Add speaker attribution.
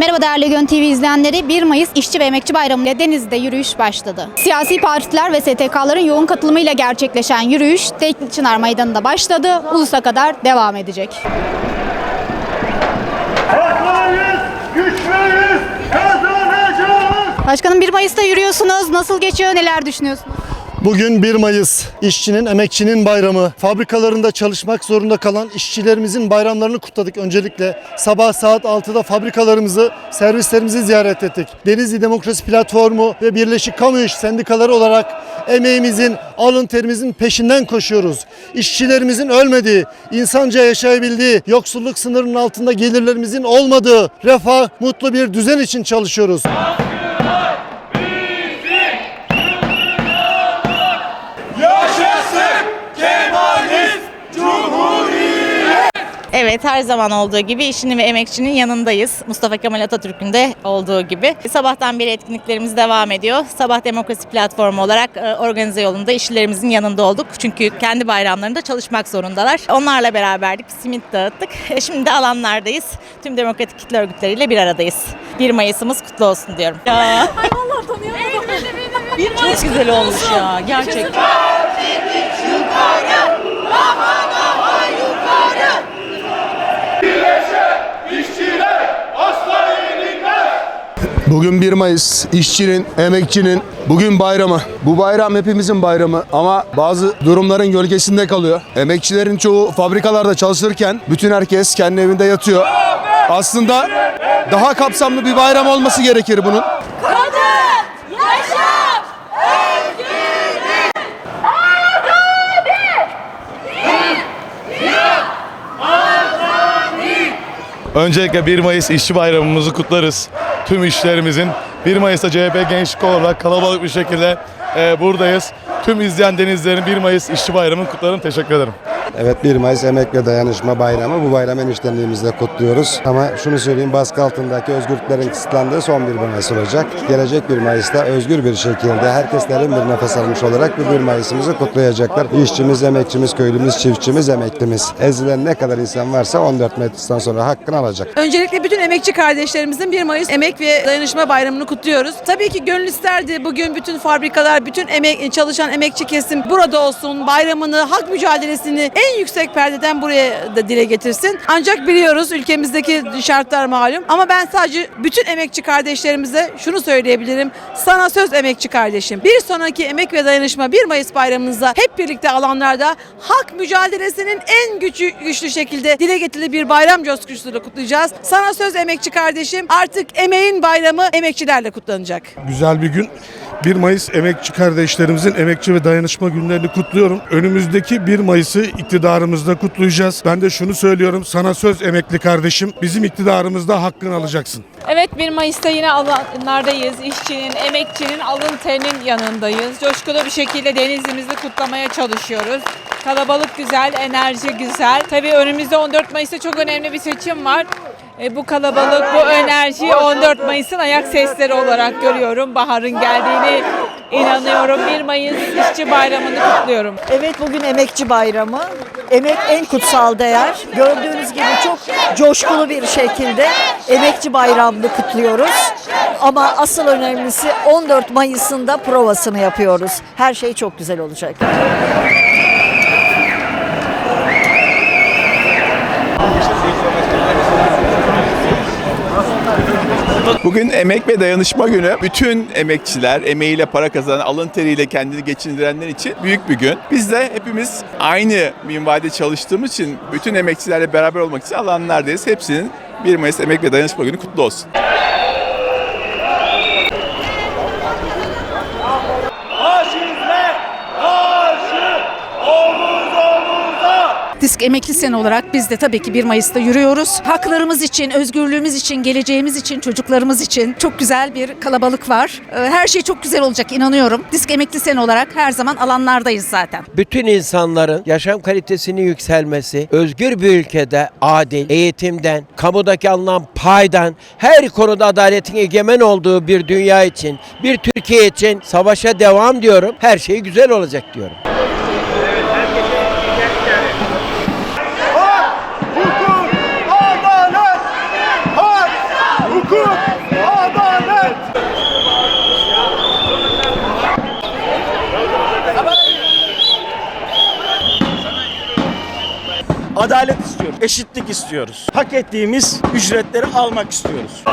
Speaker 1: Merhaba değerli Gön TV izleyenleri. 1 Mayıs İşçi ve Emekçi Bayramı ile Denizli'de yürüyüş başladı. Siyasi partiler ve STK'ların yoğun katılımıyla gerçekleşen yürüyüş Tekli Çınar Meydanı'nda başladı. Ulus'a kadar devam edecek.
Speaker 2: Haklıyız, güçlüyüz, kazanacağız.
Speaker 1: Başkanım 1 Mayıs'ta yürüyorsunuz. Nasıl geçiyor? Neler düşünüyorsunuz?
Speaker 3: Bugün 1 Mayıs işçinin, emekçinin bayramı. Fabrikalarında çalışmak zorunda kalan işçilerimizin bayramlarını kutladık. Öncelikle sabah saat 6'da fabrikalarımızı, servislerimizi ziyaret ettik. Denizli Demokrasi Platformu ve Birleşik Kamu İş Sendikaları olarak emeğimizin, alın terimizin peşinden koşuyoruz. İşçilerimizin ölmediği, insanca yaşayabildiği, yoksulluk sınırının altında gelirlerimizin olmadığı, refah, mutlu bir düzen için çalışıyoruz.
Speaker 2: Yaşasın
Speaker 4: Evet her zaman olduğu gibi işçinin ve emekçinin yanındayız. Mustafa Kemal Atatürk'ün de olduğu gibi. Sabahtan beri etkinliklerimiz devam ediyor. Sabah Demokrasi Platformu olarak e, organize yolunda işçilerimizin yanında olduk. Çünkü kendi bayramlarında çalışmak zorundalar. Onlarla beraberdik, simit dağıttık. E, Şimdi de alanlardayız. Tüm demokratik kitle örgütleriyle bir aradayız. 1 Mayıs'ımız kutlu olsun diyorum. Ya. Ay tanıyamadım. 1 Mayıs Çok güzel olmuş ya gerçekten.
Speaker 5: Bugün 1 Mayıs işçinin, emekçinin bugün bayramı. Bu bayram hepimizin bayramı ama bazı durumların gölgesinde kalıyor. Emekçilerin çoğu fabrikalarda çalışırken bütün herkes kendi evinde yatıyor. Aslında daha kapsamlı bir bayram olması gerekir bunun.
Speaker 6: Öncelikle 1 Mayıs İşçi Bayramımızı kutlarız. Tüm işlerimizin 1 Mayıs'ta CHP Gençlik olarak kalabalık bir şekilde e, buradayız. Tüm izleyen denizlerin 1 Mayıs İşçi Bayramı'nı kutlarım. Teşekkür ederim.
Speaker 7: Evet 1 Mayıs Emek ve Dayanışma Bayramı. Bu bayram eniştenliğimizle kutluyoruz. Ama şunu söyleyeyim baskı altındaki özgürlüklerin kısıtlandığı son 1 Mayıs olacak. Gelecek 1 Mayıs'ta özgür bir şekilde herkeslerin bir nefes almış olarak bu 1 Mayıs'ımızı kutlayacaklar. İşçimiz, emekçimiz, köylümüz, çiftçimiz, emeklimiz. Ezilen ne kadar insan varsa 14 Mayıs'tan sonra hakkını alacak.
Speaker 8: Öncelikle bütün emekçi kardeşlerimizin 1 Mayıs Emek ve Dayanışma Bayramı'nı kutluyoruz. Tabii ki gönül isterdi bugün bütün fabrikalar, bütün emek çalışan emekçi kesim burada olsun. Bayramını, hak mücadelesini en yüksek perdeden buraya da dile getirsin. Ancak biliyoruz ülkemizdeki şartlar malum. Ama ben sadece bütün emekçi kardeşlerimize şunu söyleyebilirim. Sana söz emekçi kardeşim. Bir sonraki Emek ve Dayanışma 1 Mayıs bayramımızda hep birlikte alanlarda hak mücadelesinin en güçlü, güçlü şekilde dile getirildiği bir bayram coşkusuyla kutlayacağız. Sana söz emekçi kardeşim. Artık emeğin bayramı emekçilerle kutlanacak.
Speaker 9: güzel bir gün. 1 Mayıs emekçi kardeşlerimizin emekçi ve dayanışma günlerini kutluyorum. Önümüzdeki 1 Mayıs'ı iktidarımızda kutlayacağız. Ben de şunu söylüyorum. Sana söz emekli kardeşim. Bizim iktidarımızda hakkını alacaksın.
Speaker 10: Evet 1 Mayıs'ta yine alanlardayız. İşçinin, emekçinin alın terinin yanındayız. Coşkulu bir şekilde denizimizi kutlamaya çalışıyoruz. Kalabalık güzel, enerji güzel. Tabii önümüzde 14 Mayıs'ta çok önemli bir seçim var. E, bu kalabalık, bu enerjiyi 14 Mayıs'ın ayak sesleri olarak görüyorum. Baharın geldiğini inanıyorum. 1 Mayıs İşçi Bayramı'nı kutluyorum.
Speaker 11: Evet bugün emekçi bayramı. Emek en kutsal değer. Gördüğünüz gibi çok coşkulu bir şekilde emekçi bayramını kutluyoruz. Ama asıl önemlisi 14 Mayıs'ında provasını yapıyoruz. Her şey çok güzel olacak.
Speaker 12: Bugün Emek ve Dayanışma Günü. Bütün emekçiler, emeğiyle para kazanan, alın teriyle kendini geçindirenler için büyük bir gün. Biz de hepimiz aynı minvalde çalıştığımız için bütün emekçilerle beraber olmak için alanlardayız. Hepsinin 1 Mayıs Emek ve Dayanışma Günü kutlu olsun.
Speaker 13: Disk Emekli Sen olarak biz de tabii ki 1 Mayıs'ta yürüyoruz. Haklarımız için, özgürlüğümüz için, geleceğimiz için, çocuklarımız için çok güzel bir kalabalık var. Ee, Her şey çok güzel olacak inanıyorum. Disk Emekli Sen olarak her zaman alanlardayız zaten.
Speaker 14: bütün insanların yaşam kalitesinin yükselmesi, özgür bir ülkede adil, eğitimden, kamudaki alınan paydan, her konuda adaletin egemen olduğu bir dünya için, bir Türkiye için savaşa devam diyorum. Her şey güzel olacak diyorum.
Speaker 2: Hak, hukuk, adalet. Hak, hukuk, Adalet!
Speaker 15: Adalet istiyoruz, eşitlik istiyoruz. Hak ettiğimiz ücretleri almak istiyoruz.